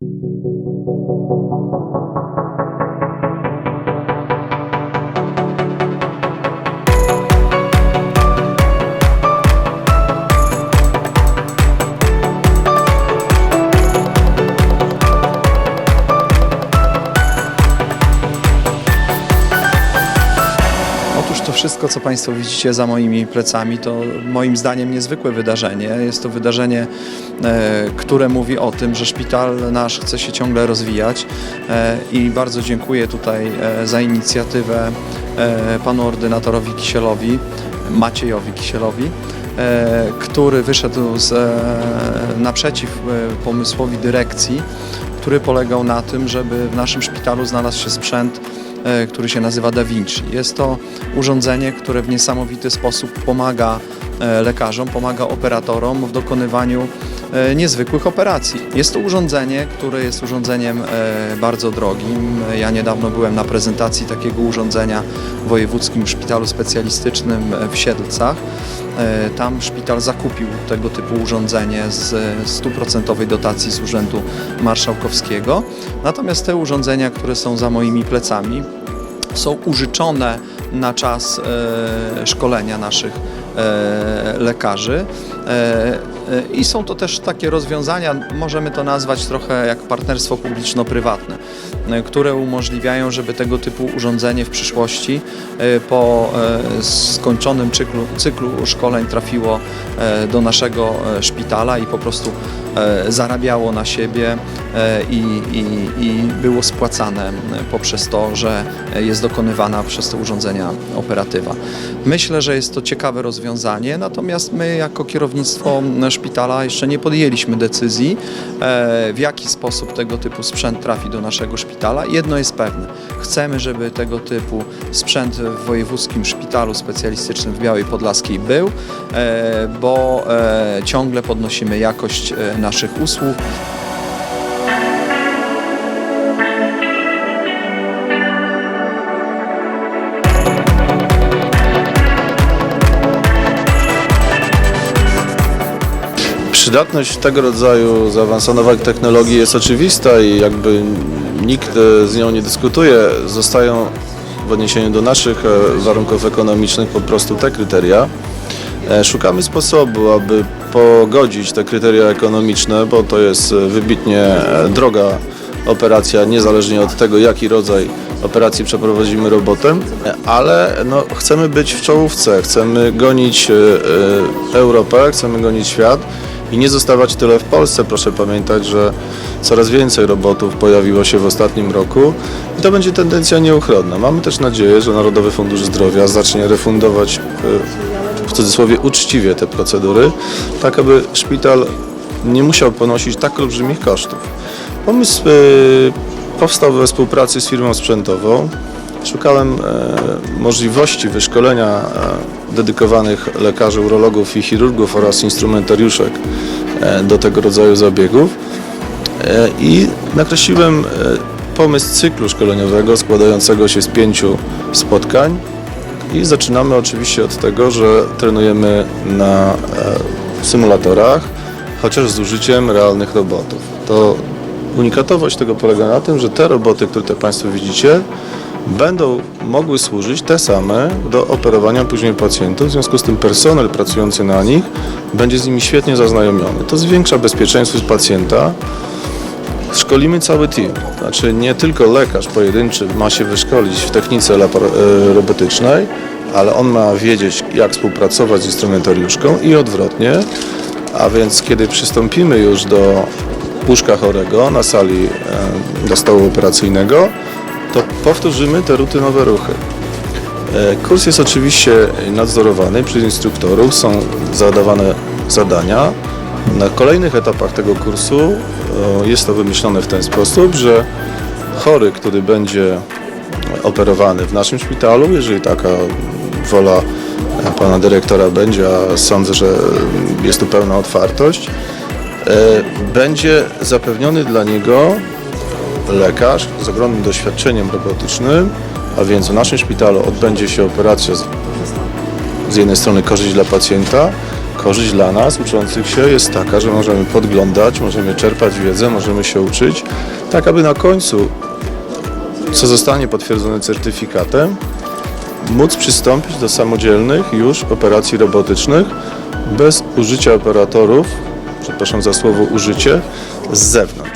Thank you. To wszystko, co Państwo widzicie za moimi plecami, to moim zdaniem niezwykłe wydarzenie. Jest to wydarzenie, e, które mówi o tym, że szpital nasz chce się ciągle rozwijać e, i bardzo dziękuję tutaj e, za inicjatywę panu ordynatorowi Kisielowi, Maciejowi Kisielowi, który wyszedł z, naprzeciw pomysłowi dyrekcji, który polegał na tym, żeby w naszym szpitalu znalazł się sprzęt, który się nazywa Da Vinci. Jest to urządzenie, które w niesamowity sposób pomaga e, lekarzom, pomaga operatorom w dokonywaniu e, niezwykłych operacji. Jest to urządzenie, które jest urządzeniem e, bardzo drogim. Ja niedawno byłem na prezentacji takiego urządzenia w Wojewódzkim Szpitalu Specjalistycznym w Siedlcach. E, Tam szpital zakupił tego typu urządzenie z stuprocentowej dotacji z Urzędu Marszałkowskiego. Natomiast te urządzenia, które są za moimi plecami, są użyczone na czas e, szkolenia naszych e, lekarzy. I są to też takie rozwiązania, możemy to nazwać trochę jak partnerstwo publiczno-prywatne, e, które umożliwiają, żeby tego typu urządzenie w przyszłości e, po e, skończonym cyklu, cyklu szkoleń trafiło do naszego szpitala i po prostu zarabiało na siebie i, i, i było spłacane poprzez to, że jest dokonywana przez te urządzenia operatywa. Myślę, że jest to ciekawe rozwiązanie, natomiast my jako kierownictwo szpitala jeszcze nie podjęliśmy decyzji, e, w jaki sposób tego typu sprzęt trafi do naszego szpitala. Jedno jest pewne, chcemy, żeby tego typu sprzęt w Wojewódzkim Szpitalu Specjalistycznym w Białej Podlaskiej był, e, bo e, ciągle podnosimy jakość naszych usług. Przydatność tego rodzaju zaawansowanych technologii jest oczywista i jakby nikt e, z nią nie dyskutuje. Zostają w odniesieniu do naszych e, warunków ekonomicznych po prostu te kryteria. E, Szukamy sposobu, aby pogodzić te kryteria ekonomiczne, bo to jest wybitnie droga operacja, niezależnie od tego, jaki rodzaj operacji przeprowadzimy robotem, ale no, chcemy być w czołówce, chcemy gonić Europę, chcemy gonić świat i nie zostawać tyle w Polsce. Proszę pamiętać, że coraz więcej robotów pojawiło się w ostatnim roku i to będzie tendencja nieuchronna. Mamy też nadzieję, że Narodowy Fundusz Zdrowia zacznie refundować e, w cudzysłowie uczciwie te procedury, tak aby szpital nie musiał ponosić tak olbrzymich kosztów. Pomysł e, powstał we współpracy z firmą sprzętową. Szukałem e, możliwości wyszkolenia dedykowanych lekarzy, urologów i chirurgów oraz instrumentariuszek e, do tego rodzaju zabiegów e, i nakreśliłem e, pomysł cyklu szkoleniowego składającego się z pięciu spotkań i zaczynamy oczywiście od tego, że trenujemy na symulatorach, chociaż z użyciem realnych robotów. To unikatowość tego polega na tym, że te roboty, które Państwo widzicie, będą mogły służyć te same do operowania później pacjentów, w związku z tym personel pracujący na nich będzie z nimi świetnie zaznajomiony. To zwiększa bezpieczeństwo pacjenta, Szkolimy cały team, znaczy nie tylko lekarz pojedynczy ma się wyszkolić w technice e, robotycznej, ale on ma wiedzieć jak współpracować z instrumentariuszką i odwrotnie, a więc kiedy przystąpimy już do łóżka chorego na sali e, do stołu operacyjnego, to powtórzymy te rutynowe ruchy. E, Kurs jest oczywiście nadzorowany przez instruktorów, są zadawane zadania. Na kolejnych etapach tego kursu e, jest to wymyślone w ten sposób, że chory, który będzie operowany w naszym szpitalu, jeżeli taka wola e, pana dyrektora będzie, a sądzę, że jest tu pełna otwartość, będzie zapewniony dla niego lekarz z ogromnym doświadczeniem robotycznym, a więc w naszym szpitalu odbędzie się operacja z, z jednej strony korzyść dla pacjenta, korzyść dla nas, uczących się, jest taka, że możemy podglądać, możemy czerpać wiedzę, możemy się uczyć, tak aby na końcu, co zostanie potwierdzone certyfikatem, móc przystąpić do samodzielnych już operacji robotycznych bez użycia operatorów, przepraszam za słowo użycie, z zewnątrz.